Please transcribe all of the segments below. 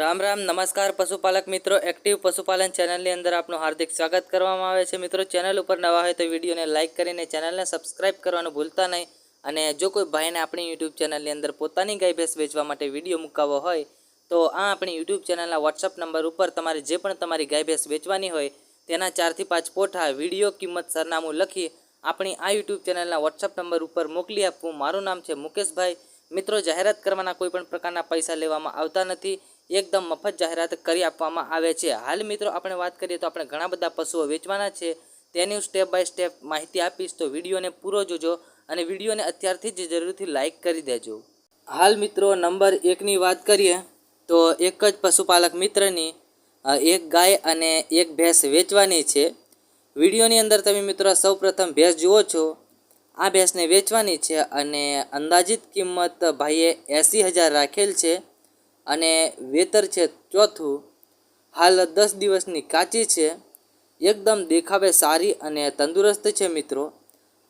રામ રામ, નમસ્કાર પશુપાલક મિત્રો. એક્ટિવ પશુપાલન ચેનલની અંદર આપનું હાર્દિક સ્વાગત કરવામાં આવે છે. મિત્રો, ચેનલ ઉપર નવા હોય તો વિડીયોને લાઇક કરીને ચેનલને સબસ્ક્રાઇબ કરવાનું ભૂલતા નહીં. અને જો કોઈ ભાઈને આપણી યુટ્યુબ ચેનલની અંદર પોતાની ગાય ભેંસ વેચવા માટે વીડિયો મુકાવવો હોય, તો આ આપણી યુટ્યુબ ચેનલના વોટ્સઅપ નંબર ઉપર તમારે જે પણ તમારી ગાય ભેંસ વેચવાની હોય, તેના ચારથી પાંચ પોઠા વીડિયો કિંમત સરનામું લખી આપણી આ યુટ્યુબ ચેનલના વોટ્સઅપ નંબર ઉપર મોકલી આપવું. મારું નામ છે મુકેશભાઈ. મિત્રો, જાહેરાત કરવાના કોઈ પણ પ્રકારના પૈસા લેવામાં આવતા નથી. એકદમ મફત જાહેરાત કરી આપવામાં આવે છે. હાલ મિત્રો આપણે વાત કરીએ તો આપણે ઘણા બધા પશુઓ વેચવાના છે. તેની હું સ્ટેપ બાય સ્ટેપ માહિતી આપીશ તો વિડીયોને પૂરો જોજો અને વિડીયોને અત્યારથી જ જરૂરથી લાઇક કરી દેજો. હાલ મિત્રો નંબર એકની વાત કરીએ તો એક જ પશુપાલક મિત્રની એક ગાય અને એક ભેંસ વેચવાની છે. વિડીયોની અંદર તમે મિત્રો સૌ પ્રથમ ભેંસ જુઓ છો. આ ભેંસને વેચવાની છે અને અંદાજિત કિંમત ભાઈએ એંસી હજાર રાખેલ છે. અને વેતર છે ચોથું. હાલ દસ દિવસની કાચી છે. એકદમ દેખાવે સારી અને તંદુરસ્ત છે મિત્રો.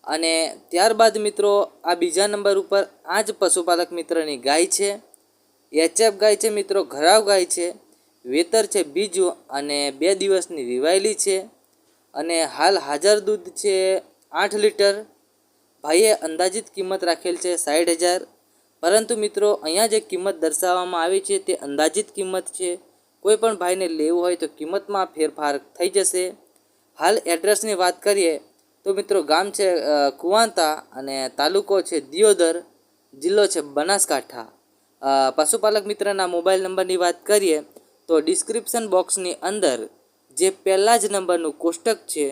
અને ત્યારબાદ મિત્રો, આ બીજા નંબર ઉપર આ જ પશુપાલક મિત્રની ગાય છે. એચએફ ગાય છે મિત્રો, ઘરાવ ગાય છે. વેતર છે બીજું અને બે દિવસની વિવાયેલી છે. અને હાલ હાજર દૂધ છે આઠ લીટર. ભાઈએ અંદાજિત કિંમત રાખેલ છે સાઠ હજાર. પરંતુ મિત્રો, અહીંયા જે કિંમત દર્શાવવામાં આવી છે તે અંદાજિત કિંમત છે. કોઈ પણ ભાઈને લેવું હોય તો કિંમતમાં ફેરફાર થઈ જશે. હાલ એડ્રેસની વાત કરીએ તો મિત્રો, ગામ છે કુવાંતા અને તાલુકો છે દિયોદર, જિલ્લો છે બનાસકાંઠા. પશુપાલક મિત્રના મોબાઈલ નંબરની વાત કરીએ તો ડિસ્ક્રિપ્શન બોક્સની અંદર જે પહેલાં જ નંબરનું કોષ્ટક છે,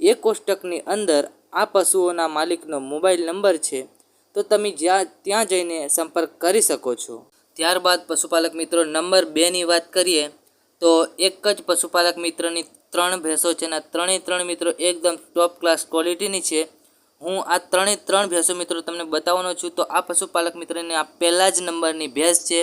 એ કોષ્ટકની અંદર આ પશુઓના માલિકનો મોબાઈલ નંબર છે. તો તમે જ્યાં, ત્યાં જઈને સંપર્ક કરી શકો છો. ત્યારબાદ પશુપાલક મિત્રો નંબર બેની વાત કરીએ, તો એક જ પશુપાલક મિત્રની ત્રણ ભેંસો છે અને ત્રણેય ત્રણ મિત્રો એકદમ ટોપ ક્લાસ ક્વોલિટીની છે. હું આ ત્રણેય ત્રણ ભેંસો મિત્રો તમને બતાવવાનો છું, તો આ પશુપાલક મિત્રની આ પહેલા જ નંબરની ભેંસ છે.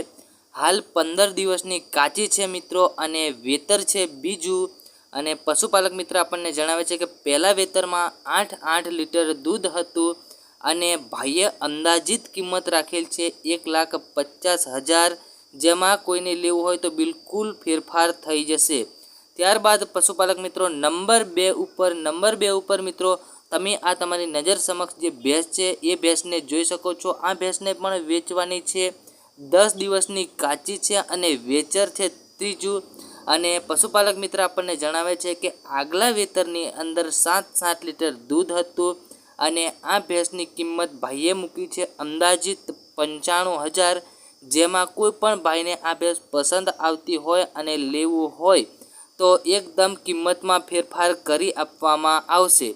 હાલ પંદર દિવસની કાચી છે મિત્રો અને વેતર છે બીજું. અને પશુપાલક મિત્ર આપણને જણાવે છે કે પહેલાં વેતરમાં આઠ આઠ લીટર દૂધ હતું. અને ભાઈએ અંદાજિત કિંમત રાખેલ છે એક લાખ પચાસ હજાર. જેમાં કોઈને લેવું હોય તો બિલકુલ ફેરફાર થઈ જશે. ત્યારબાદ પશુપાલક મિત્રો, નંબર બે ઉપર, નંબર બે ઉપર મિત્રો, તમે આ તમારી નજર સમક્ષ જે ભેંસ છે, એ ભેંસને જોઈ શકો છો. આ ભેંસને પણ વેચવાની છે. દસ દિવસની કાચી છે અને વેચર છે ત્રીજું. અને પશુપાલક મિત્ર આપણને જણાવે છે કે આગલા વેતરની અંદર સાત સાત લીટર દૂધ હતું. અને આ ભેંસની કિંમત ભાઈએ મૂકી છે અંદાજિત પંચાણું હજાર. જેમાં કોઈ પણ ભાઈને આ ભેંસ પસંદ આવતી હોય અને લેવું હોય તો એકદમ કિંમતમાં ફેરફાર કરી આપવામાં આવશે.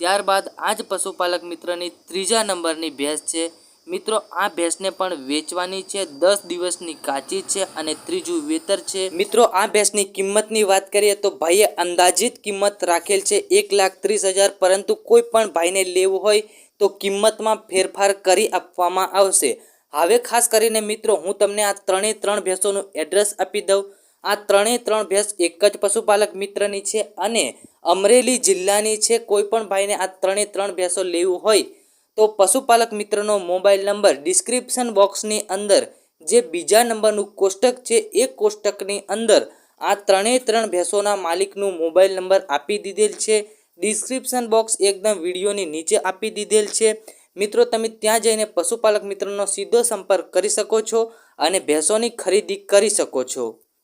ત્યારબાદ આ જ પશુપાલક મિત્રની ત્રીજા નંબરની ભેંસ છે મિત્રો, આ ભેંસને પણ વેચવાની છે, દસ દિવસની કાચી છે અને ત્રીજું વેતર છે. મિત્રો, આ ભેંસની કિંમતની વાત કરીએ તો ભાઈએ અંદાજિત કિંમત રાખેલ છે એક લાખ ત્રીસ હજાર, પરંતુ કોઈ પણ ભાઈને લેવું હોય તો કિંમતમાં ફેરફાર કરી આપવામાં આવશે. હવે ખાસ કરીને મિત્રો, હું તમને આ ત્રણેય ત્રણ ભેંસોનું એડ્રેસ આપી દઉં. આ ત્રણેય ત્રણ ભેંસ એક જ પશુપાલક મિત્રની છે અને અમરેલી જિલ્લાની છે. કોઈ પણ ભાઈને આ ત્રણેય ત્રણ ભેંસો લેવું હોય તો પશુપાલક મિત્રનો મોબાઈલ નંબર ડિસ્ક્રિપ્શન બોક્સની અંદર, જે બીજા નંબરનું કોષ્ટક છે, એ કોષ્ટકની અંદર આ ત્રણેય ત્રણ ભેંસોના માલિકનું મોબાઈલ નંબર આપી દીધેલ છે. ડિસ્ક્રિપ્શન બોક્સ એકદમ વિડીયોની નીચે આપી દીધેલ છે. મિત્રો, તમે ત્યાં જઈને પશુપાલક મિત્રનો સીધો સંપર્ક કરી શકો છો અને ભેંસોની ખરીદી કરી શકો છો.